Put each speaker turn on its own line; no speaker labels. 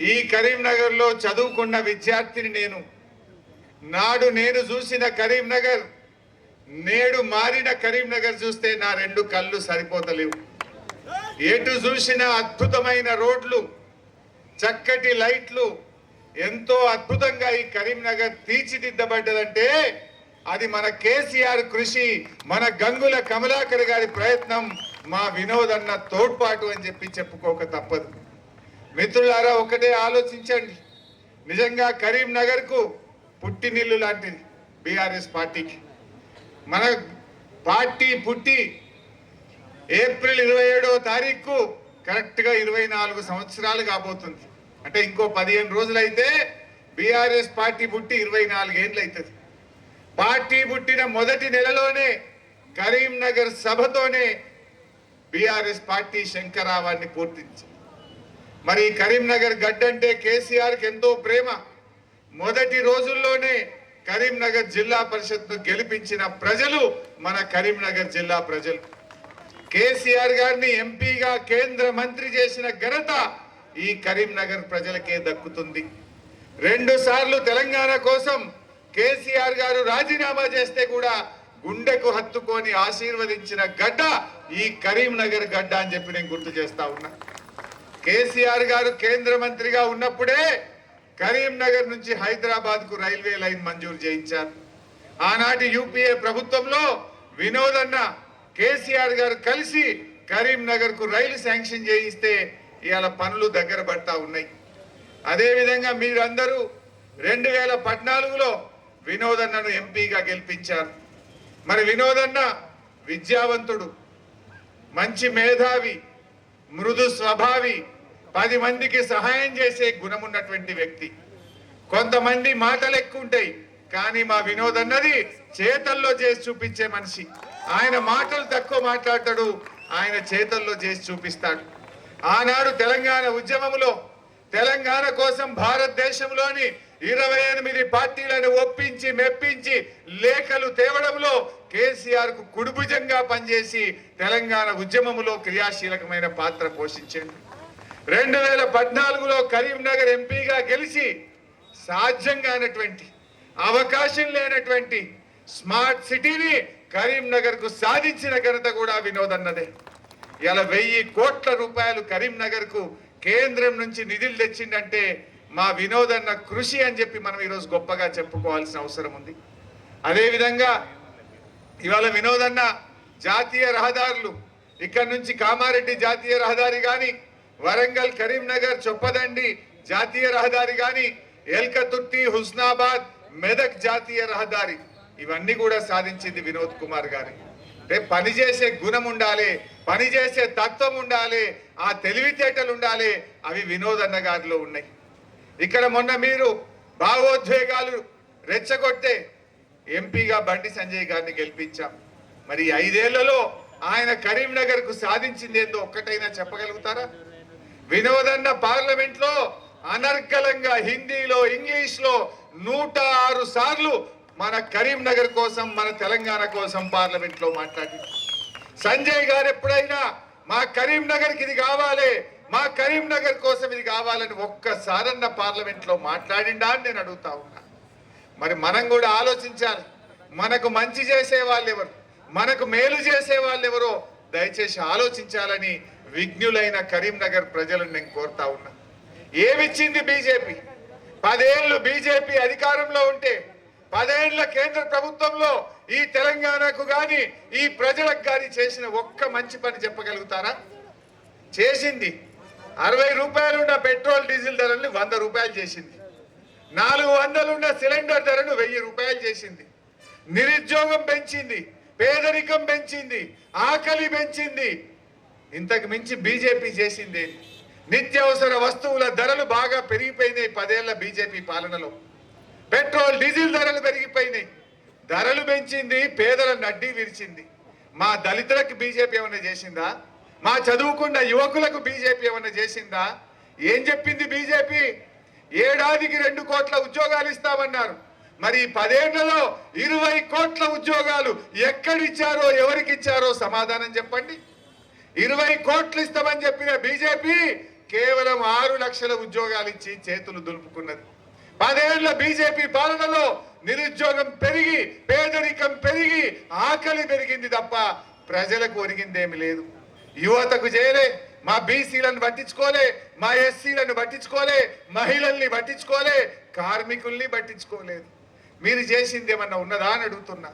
ఈ కరీంనగర్లో చదువుకున్న విద్యార్థిని నేను. నాడు నేను చూసిన కరీంనగర్ నేడు మారిన కరీంనగర్ చూస్తే నా రెండు కళ్ళు సరిపోతలేవు. ఎటు చూసిన అద్భుతమైన రోడ్లు చక్కటి లైట్లు ఎంతో అద్భుతంగా ఈ కరీంనగర్ తీర్చిదిద్దబడ్డదంటే అది మన కేసీఆర్ కృషి మన గంగుల కమలాకర్ గారి ప్రయత్నం మా వినోద్ అన్న తోడ్పాటు అని చెప్పి చెప్పుకోక తప్పదు. మిత్రులారా ఒకటే ఆలోచించండి. నిజంగా కరీంనగర్కు పుట్టినిల్లు లాంటిది బీఆర్ఎస్ పార్టీకి. మన పార్టీ పుట్టి ఏప్రిల్ ఇరవై ఏడవ తారీఖు కరెక్ట్గా ఇరవై నాలుగు సంవత్సరాలు కాబోతుంది. అంటే ఇంకో పదిహేను రోజులైతే బీఆర్ఎస్ పార్టీ పుట్టి ఇరవై నాలుగేండ్లు అవుతుంది పార్టీ పుట్టిన మొదటి నెలలోనే కరీంనగర్ సభతోనే బీఆర్ఎస్ పార్టీ శంకరావాన్ని పూర్తించింది. మరి కరీంనగర్ గడ్డంటే కేసీఆర్కి ఎంతో ప్రేమ. మొదటి రోజుల్లోనే కరీంనగర్ జిల్లా పరిషత్ను గెలిపించిన ప్రజలు మన కరీంనగర్ జిల్లా ప్రజలు. కేసీఆర్ గారిని ఎంపీగా కేంద్ర మంత్రి చేసిన ఘనత ఈ కరీంనగర్ ప్రజలకే దక్కుతుంది. రెండు సార్లు తెలంగాణ కోసం కేసీఆర్ గారు రాజీనామా చేస్తే కూడా గుండెకు హత్తుకొని ఆశీర్వదించిన గడ్డ ఈ కరీంనగర్ గడ్డ అని చెప్పి నేను గుర్తు చేస్తా ఉన్నా. కేసీఆర్ గారు కేంద్ర మంత్రిగా ఉన్నప్పుడే కరీంనగర్ నుంచి హైదరాబాద్కు రైల్వే లైన్ మంజూరు చేయించారు. ఆనాటి యూపీఏ ప్రభుత్వంలో వినోదన్న కేసీఆర్ గారు కలిసి కరీంనగర్కు రైలు శాంక్షన్ చేయిస్తే ఇవాళ పనులు దగ్గర పడతా ఉన్నాయి. అదేవిధంగా మీరందరూ రెండు వేల పద్నాలుగులో వినోదన్నను ఎంపీగా గెలిపించారు. మరి వినోదన్న విద్యావంతుడు మంచి మేధావి మృదు స్వభావి పది మందికి సహాయం చేసే గుణం ఉన్నటువంటి వ్యక్తి. కొంతమంది మాటలు ఎక్కువ ఉంటాయి కానీ మా వినోద్ అన్నది చేతల్లో చేసి చూపించే మనిషి. ఆయన మాటలు తక్కువ మాట్లాడతాడు ఆయన చేతల్లో చేసి చూపిస్తాడు. ఆనాడు తెలంగాణ ఉద్యమంలో తెలంగాణ కోసం భారతదేశంలోని ఇరవై ఎనిమిది పార్టీలను ఒప్పించి మెప్పించి లేఖలు తేవడంలో కేసీఆర్కు కుడిభుజంగా పనిచేసి తెలంగాణ ఉద్యమంలో క్రియాశీలకమైన పాత్ర పోషించండి. రెండు వేల పద్నాలుగులో కరీంనగర్ ఎంపీగా గెలిచి సాధ్యం కానటువంటి అవకాశం లేనటువంటి స్మార్ట్ సిటీని కరీంనగర్కు సాధించిన ఘనత కూడా వినోదన్నదే ఇలా వెయ్యి కోట్ల రూపాయలు కరీంనగర్కు కేంద్రం నుంచి నిధులు తెచ్చిందంటే మా వినోదన్న కృషి అని చెప్పి మనం ఈరోజు గొప్పగా చెప్పుకోవాల్సిన అవసరం ఉంది. అదేవిధంగా ఇవాళ వినోదన్న జాతీయ రహదారులు ఇక్కడ నుంచి కామారెడ్డి జాతీయ రహదారి కానీ వరంగల్ కరీంనగర్ చొప్పదండి జాతీయ రహదారి గాని ఎల్కతుర్తి హుస్నాబాద్ మెదక్ జాతీయ రహదారి. ఇవన్నీ కూడా సాధించింది వినోద్ కుమార్ గారి. అంటే పనిచేసే గుణం ఉండాలి పనిచేసే తత్వం ఉండాలి ఆ తెలివితేటలు ఉండాలి అవి వినోదన్న గారిలో ఉన్నాయి. ఇక్కడ మొన్న మీరు భావోద్వేగాలు రెచ్చగొట్టే ఎంపీగా బండి సంజయ్ గారిని గెలిపించాం. మరి ఐదేళ్ళలో ఆయన కరీంనగర్కు సాధించింది ఏందో ఒక్కటైనా చెప్పగలుగుతారా? వినోదన్న పార్లమెంట్లో అనర్గళంగా హిందీలో ఇంగ్లీష్లో నూట ఆరు సార్లు మన కరీంనగర్ కోసం మన తెలంగాణ కోసం పార్లమెంట్లో మాట్లాడి. సంజయ్ గారు ఎప్పుడైనా మా కరీంనగర్కి ఇది కావాలి మా కరీంనగర్ కోసం ఇది కావాలని ఒక్కసారన్న పార్లమెంట్లో మాట్లాడిండా అని నేను అడుగుతా ఉన్నా. మరి మనం కూడా ఆలోచించాలి. మనకు మంచి చేసే వాళ్ళు ఎవరు? మనకు మేలు చేసే వాళ్ళు ఎవరో దయచేసి ఆలోచించాలని విజ్ఞులైన కరీంనగర్ ప్రజలను నేను కోరుతా ఉన్నా. ఏమిచ్చింది బీజేపీ? పదేళ్ళు బీజేపీ అధికారంలో ఉంటే పదేళ్ళ కేంద్ర ప్రభుత్వంలో ఈ తెలంగాణకు గాని ఈ ప్రజలకు గాని చేసిన ఒక్క మంచి పని చెప్పగలుగుతారా? చేసింది. అరవై రూపాయలున్న పెట్రోల్ డీజిల్ ధరల్ని వంద రూపాయలు చేసింది. నాలుగు వందలున్న సిలిండర్ ధరను వెయ్యి రూపాయలు చేసింది. నిరుద్యోగం పెంచింది పేదరికం పెంచింది ఆకలి పెంచింది ఇంతకు మించి బీజేపీ చేసింది. నిత్యావసర వస్తువుల ధరలు బాగా పెరిగిపోయినాయి పదేళ్ళ బీజేపీ పాలనలో. పెట్రోల్ డీజిల్ ధరలు పెరిగిపోయినాయి. ధరలు పెంచింది పేదల నడ్డీ విరిచింది. మా దళితులకు బీజేపీ ఏమైనా చేసిందా? మా చదువుకున్న యువకులకు బీజేపీ ఏమైనా చేసిందా? ఏం చెప్పింది బీజేపీ? ఏడాదికి రెండు కోట్ల ఉద్యోగాలు ఇస్తామన్నారు. మరి పదేళ్ళలో ఇరవై కోట్ల ఉద్యోగాలు ఎక్కడిచ్చారో ఎవరికిచ్చారో సమాధానం చెప్పండి. ఇరవై కోట్లు ఇస్తామని చెప్పిన బీజేపీ కేవలం ఆరు లక్షల ఉద్యోగాలు ఇచ్చి చేతులు దులుపుకున్నది. పదేళ్ళ బీజేపీ పాలనలో నిరుద్యోగం పెరిగి పేదరికం పెరిగి ఆకలి పెరిగింది తప్ప ప్రజలకు ఒరిగిందేమి లేదు. యువతకు చేయలే మా బీసీలను పట్టించుకోలే మా ఎస్సీలను పట్టించుకోలే మహిళల్ని పట్టించుకోలే కార్మికుల్ని పట్టించుకోలేదు. మీరు చేసింది ఏమన్నా ఉన్నదా అని అడుగుతున్నా.